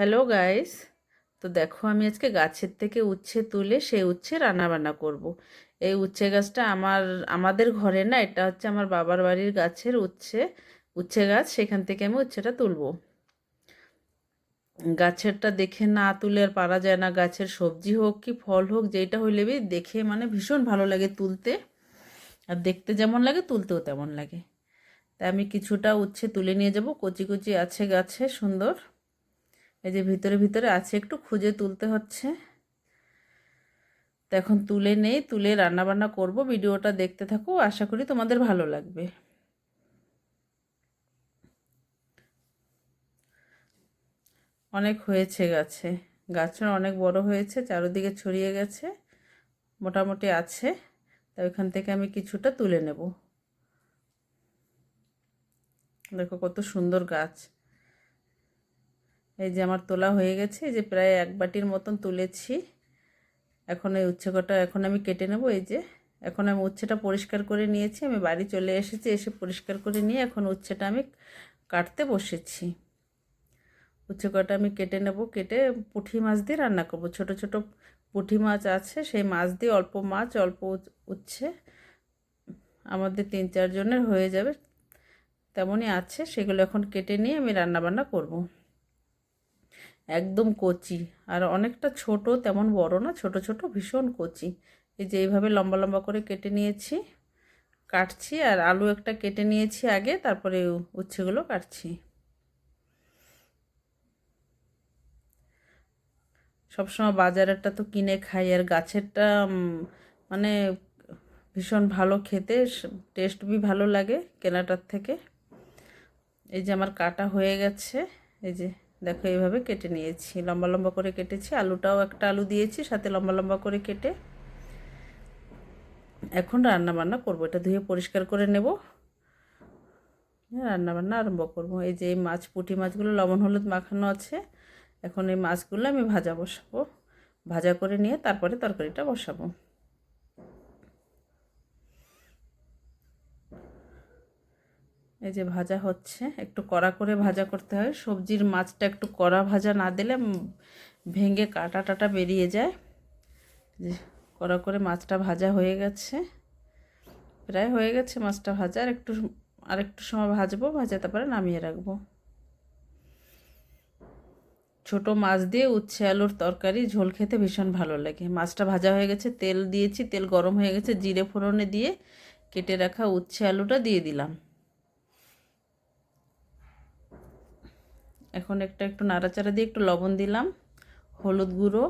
Hello guys. তো দেখো আমি আজকে গাছের থেকে উচ্ছে তুলে সেই উচ্ছে রান্নাবান্না করব। এই উচ্ছে গাছটা আমার, আমাদের ঘরে না এটা হচ্ছে আমার বাবার বাড়ির গাছের উচ্ছে উচ্ছে গাছ, সেখান থেকে আমি উচ্ছেটা তুলব। গাছেরটা দেখে না তুলে আর পারা যায় না, গাছের সবজি হোক কি ফল হোক যেটা হইলে বি দেখে মানে ভীষণ ভালো লাগে তুলতে। আর দেখতে যেমন লাগে, তুলতেও তেমন লাগে। তাই আমি কিছুটা উচ্ছে তুলে নিয়ে যাব, কচি কচি আছে গাছে সুন্দর। এই যে ভিতরে ভিতরে আছে, একটু খুঁজে তুলতে হচ্ছে। তো এখন তুলে নেই, তুলে রান্না বান্না করব, ভিডিওটা দেখতে থাকো, আশা করি তোমাদের ভালো লাগবে। অনেক হয়েছে গাছে, গাছটা অনেক বড় হয়েছে, চারিদিকে ছড়িয়ে গেছে, মোটামুটি আছে। তা ওইখান থেকে আমি কিছুটা তুলে নেব। দেখো কত সুন্দর গাছ। এই যে আমার তোলা হয়ে গেছে, এই যে প্রায় এক বাটির মতন তুলেছি। এখন এই উচ্ছে কটা এখন আমি কেটে নেব, এই যে। এখন আমি উচ্ছেটা পরিষ্কার করে নিয়েছি, আমি বাড়ি চলে এসেছি, এসে পরিষ্কার করে নিয়ে এখন উচ্ছেটা আমি কাটতে বসেছি। উচ্ছে কটা আমি কেটে নেব, কেটে পুঁঠি মাছ দিয়ে রান্না করব। ছোট ছোট পুঁঠি মাছ আছে, সেই মাছ দিয়ে অল্প মাছ, অল্প উচ্ছে আমাদের তিন চারজনের হয়ে যাবে, তেমনই আছে, সেগুলো এখন কেটে নিয়ে আমি রান্না বান্না করব। একদম কচি। আর অনেকটা ছোট, তেমন বড় না, ছোট ছোট, ভীষণ কচি। এই যে এইভাবে লম্বা লম্বা করে কেটে নিয়েছি, কাটছি, আর আলু একটা কেটে নিয়েছি আগে, তারপরে উচ্ছেগুলো কাটছি। সবসময় বাজারেরটা তো কিনে খাই, আর গাছেরটা মানে ভীষণ ভালো খেতে টেস্ট বি ভালো লাগে কেনাটার থেকে। এই যে আমার কাটা হয়ে গেছে, এই যে দেখো, এইভাবে কেটে নিয়েছি। লম্বা লম্বা করে কেটেছি। আলুটাও একটা আলু দিয়েছি, সাথে লম্বা লম্বা করে কেটে এখন রান্না বান্না করব। এটা ধুয়ে পরিষ্কার করে নেব। রান্না বান্না আরম্ভ করব। এই যে এই মাছ, পুঁটি মাছগুলো, লবণ, হলুদ মাখানো আছে। এখন এই মাছগুলো আমি ভাজা বসাবো। ভাজা করে নিয়ে তারপরে তরকারিটা বসাবো। এই যে ভাজা হচ্ছে, একটু কড়া করে ভাজা করতে হয়। সবজির মাছটা একটু কড়া ভাজা না দিলে ভেঙে কাটা টাটা বেরিয়ে যায়। যে কড়া করে মাছটা ভাজা হয়ে গেছে। প্রায় হয়ে গেছে মাছটা ভাজা। আর একটু আর একটু সময় ভাজবো, ভাজা তারপরে নামিয়ে রাখব। ছোট মাছ দিয়ে উচ্ছে আলুর তরকারি, ঝোল খেতে ভীষণ ভালো লাগে। মাছটা ভাজা হয়ে গেছে, তেল দিয়েছি, তেল গরম হয়ে গেছে, জিরে ফোড়নে দিয়ে কেটে রাখা উচ্ছে আলুটা দিয়ে দিলাম। এখন একটা একটু নাড়াচাড়া দিয়ে একটু লবণ দিলাম, হলুদ গুঁড়ো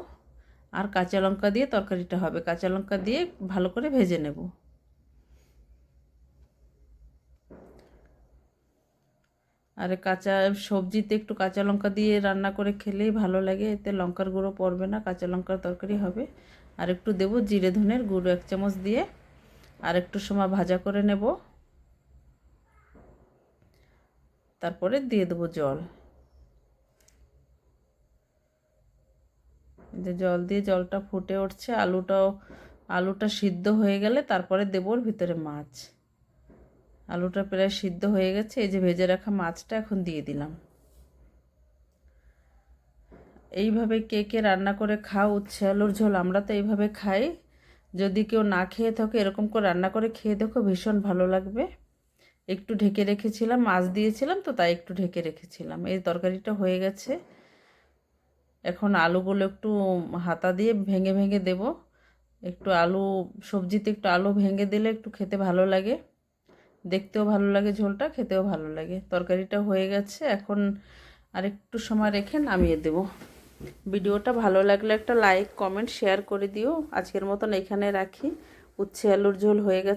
আর কাঁচা লঙ্কা দিয়ে তরকারিটা হবে। কাঁচা লঙ্কা দিয়ে ভালো করে ভেজে নেব। আর কাঁচা সবজিতে একটু কাঁচা লঙ্কা দিয়ে রান্না করে খেলেই ভালো লাগে, এতে লঙ্কার গুঁড়ো পড়বে না, কাঁচা লঙ্কার তরকারি হবে। আর একটু দেবো জিরে ধনের গুঁড়ো এক চামচ দিয়ে, আর একটু সময় ভাজা করে নেব। তারপরে দিয়ে দেবো জল। যে জল দিয়ে জলটা ফুটে উঠছে, আলুটাও, আলুটা সিদ্ধ হয়ে গেলে তারপরে দেবো ওর ভিতরে মাছ। আলুটা প্রায় সিদ্ধ হয়ে গেছে, এই যে ভেজে রাখা মাছটা এখন দিয়ে দিলাম। এইভাবে কে কে রান্না করে খাও, উচ্ছে আলুর ঝোল, আমরা তো এইভাবে খাই। যদি কেউ না খেয়ে থাকে, এরকম করে রান্না করে খেয়ে দেখো, ভীষণ ভালো লাগবে। একটু ঢেকে রেখেছিলাম, মাছ দিয়েছিলাম তো তাই একটু ঢেকে রেখেছিলাম। এই তরকারিটা হয়ে গেছে। এখন আলুগুলো একটু হাতা দিয়ে ভেঙে ভেঙে দেব। একটু আলু, সবজিতে একটু আলু ভেঙে দিলে একটু খেতে ভালো লাগে। দেখতেও ভালো লাগে ঝোলটা, খেতেও ভালো লাগে। তরকারিটা হয়ে গেছে, এখন আর একটু সময় রেখে নামিয়ে দেব। ভিডিওটা ভালো লাগলে একটা লাইক, কমেন্ট, শেয়ার করে দিও। আজকের মতন এখানে রাখি। উচ্ছে আলুর ঝোল হয়ে গেছে।